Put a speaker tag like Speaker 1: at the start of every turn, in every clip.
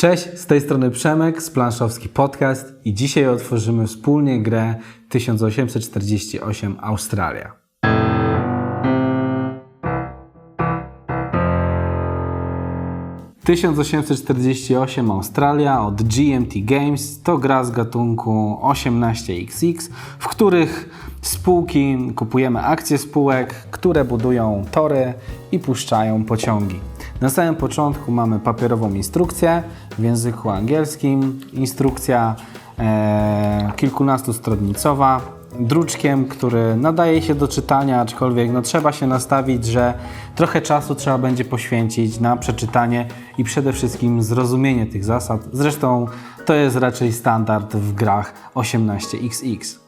Speaker 1: Cześć, z tej strony Przemek z Planszowski Podcast i dzisiaj otworzymy wspólnie grę 1848 Australia. ...1848 Australia od GMT Games to gra z gatunku 18XX, w których spółki kupujemy akcje spółek, które budują tory i puszczają pociągi. Na samym początku mamy papierową instrukcję w języku angielskim, instrukcja e, kilkunastustronnicowa, druczkiem, który nadaje się do czytania, aczkolwiek no, trzeba się nastawić, że trochę czasu trzeba będzie poświęcić na przeczytanie i przede wszystkim zrozumienie tych zasad. Zresztą to jest raczej standard w grach 18XX.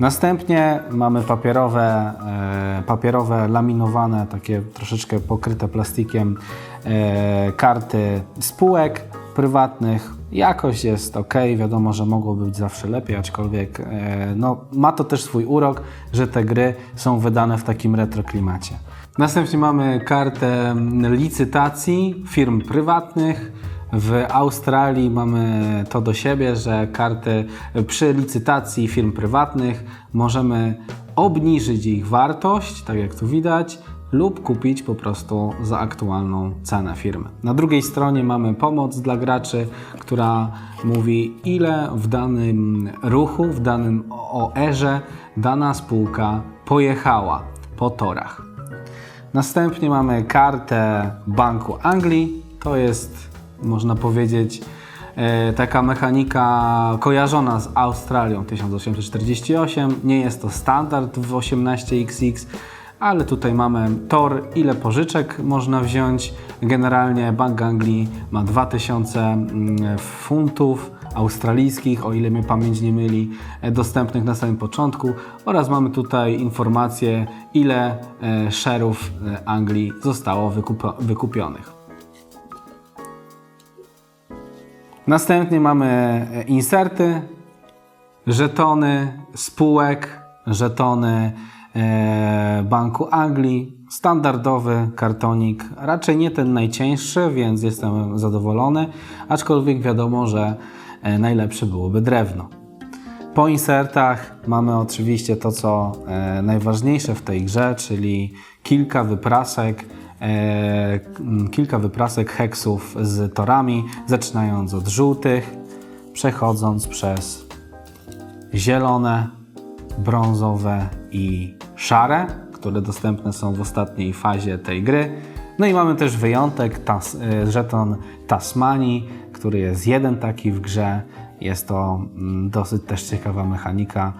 Speaker 1: Następnie mamy papierowe, e, papierowe laminowane, takie troszeczkę pokryte plastikiem e, karty spółek prywatnych. Jakość jest ok, wiadomo, że mogło być zawsze lepiej, aczkolwiek e, no, ma to też swój urok, że te gry są wydane w takim retro klimacie. Następnie mamy kartę licytacji firm prywatnych. W Australii mamy to do siebie, że karty przy licytacji firm prywatnych możemy obniżyć ich wartość, tak jak tu widać, lub kupić po prostu za aktualną cenę firmy. Na drugiej stronie mamy pomoc dla graczy, która mówi, ile w danym ruchu, w danym OR-ze dana spółka pojechała po torach. Następnie mamy kartę Banku Anglii. To jest, można powiedzieć, e, taka mechanika kojarzona z Australią 1848. Nie jest to standard w 18XX, ale tutaj mamy tor, ile pożyczek można wziąć. Generalnie Bank Anglii ma 2000 mm, funtów australijskich, o ile mnie pamięć nie myli, e, dostępnych na samym początku oraz mamy tutaj informację, ile e, szerów e, Anglii zostało wykupionych. Następnie mamy inserty, żetony spółek, żetony Banku Anglii, standardowy kartonik, raczej nie ten najcięższy, więc jestem zadowolony, aczkolwiek wiadomo, że e, najlepsze byłoby drewno. Po insertach mamy oczywiście to, co e, najważniejsze w tej grze, czyli kilka wyprasek, e, kilka wyprasek heksów z torami, zaczynając od żółtych, przechodząc przez zielone, brązowe i szare, które dostępne są w ostatniej fazie tej gry. No i mamy też wyjątek, tas, y, żeton który jest jeden taki w grze. Jest to mm, dosyć też ciekawa mechanika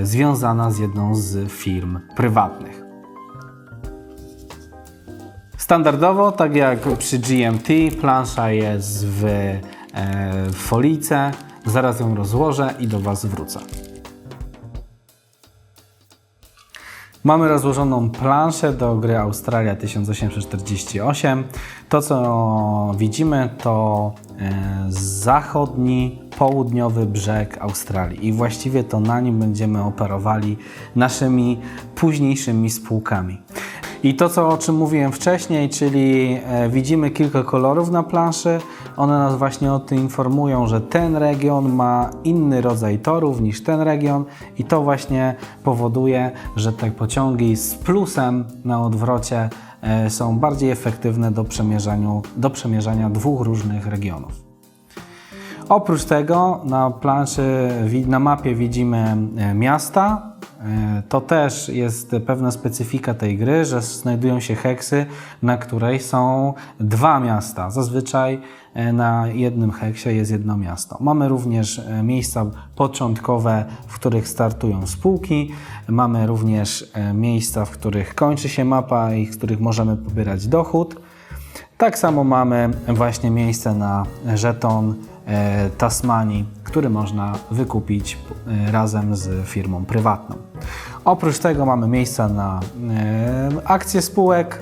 Speaker 1: y, związana z jedną z firm prywatnych. Standardowo, tak jak przy GMT, plansza jest w, e, w folijce. Zaraz ją rozłożę i do Was wrócę. Mamy rozłożoną planszę do gry Australia 1848. To, co widzimy, to e, zachodni, południowy brzeg Australii i właściwie to na nim będziemy operowali naszymi późniejszymi spółkami. I to, co, o czym mówiłem wcześniej, czyli e, widzimy kilka kolorów na planszy, one nas właśnie o tym informują, że ten region ma inny rodzaj torów niż ten region i to właśnie powoduje, że te pociągi z plusem na odwrocie e, są bardziej efektywne do, do przemierzania dwóch różnych regionów. Oprócz tego na planszy, na mapie widzimy e, miasta. E, To też jest pewna specyfika tej gry, że znajdują się heksy, na której są dwa miasta. Zazwyczaj na jednym heksie jest jedno miasto. Mamy również e, miejsca początkowe, w których startują spółki. Mamy również e, miejsca, w których kończy się mapa i w których możemy pobierać dochód. Tak samo mamy właśnie miejsce na żeton e, Tasmanii, który można wykupić e, razem z firmą prywatną. Oprócz tego mamy miejsca na e, akcje spółek,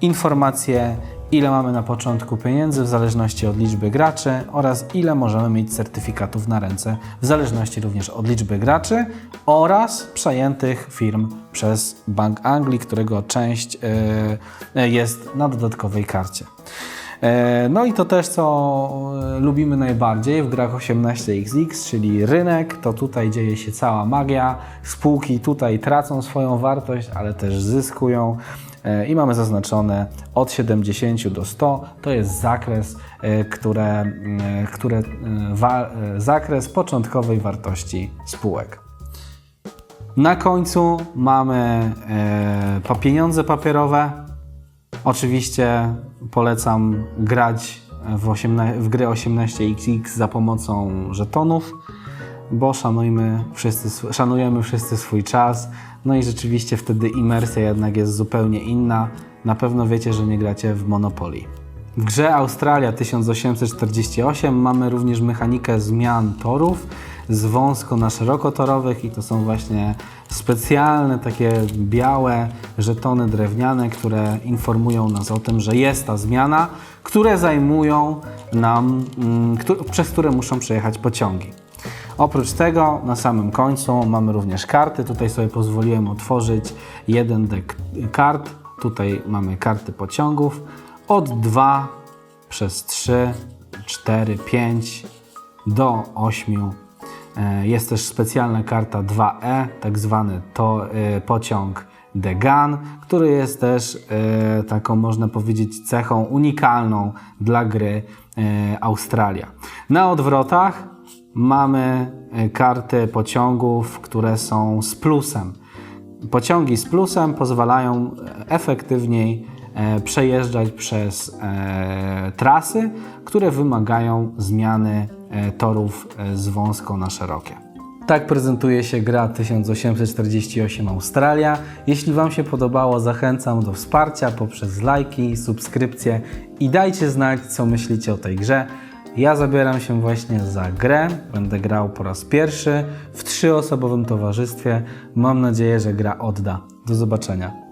Speaker 1: informacje, ile mamy na początku pieniędzy w zależności od liczby graczy oraz ile możemy mieć certyfikatów na ręce w zależności również od liczby graczy oraz przejętych firm przez Bank Anglii, którego część e, jest na dodatkowej karcie. E, No i to też, co e, lubimy najbardziej w grach 18XX, czyli rynek, to tutaj dzieje się cała magia. Spółki tutaj tracą swoją wartość, ale też zyskują. E, I mamy zaznaczone od 70 do 100, to jest zakres, które, które, wa, zakres początkowej wartości spółek. Na końcu mamy e, pieniądze papierowe. Oczywiście polecam grać w, 18, w gry 18XX za pomocą żetonów, bo szanujmy wszyscy, szanujemy wszyscy swój czas. No i rzeczywiście wtedy imersja jednak jest zupełnie inna. Na pewno wiecie, że nie gracie w Monopoly. W grze Australia 1848 mamy również mechanikę zmian torów z wąsko na szerokotorowych i to są właśnie specjalne takie białe żetony drewniane, które informują nas o tym, że jest ta zmiana, które zajmują nam, mm, przez które muszą przejechać pociągi. Oprócz tego na samym końcu mamy również karty. Tutaj sobie pozwoliłem otworzyć jeden dek kart. Tutaj mamy karty pociągów od 2 przez 3, 4, 5 do 8. E, Jest też specjalna karta 2E, tak zwany to e, pociąg The Gun, który jest też e, taką, można powiedzieć, cechą unikalną dla gry Australia. Na odwrotach mamy karty pociągów, które są z plusem. Pociągi z plusem pozwalają efektywniej przejeżdżać przez e, trasy, które wymagają zmiany e, torów e, z wąsko na szerokie. Tak prezentuje się gra 1848 Australia. Jeśli Wam się podobało, zachęcam do wsparcia poprzez lajki, subskrypcje i dajcie znać, co myślicie o tej grze. Ja zabieram się właśnie za grę. Będę grał po raz pierwszy w trzyosobowym towarzystwie. Mam nadzieję, że gra odda. Do zobaczenia.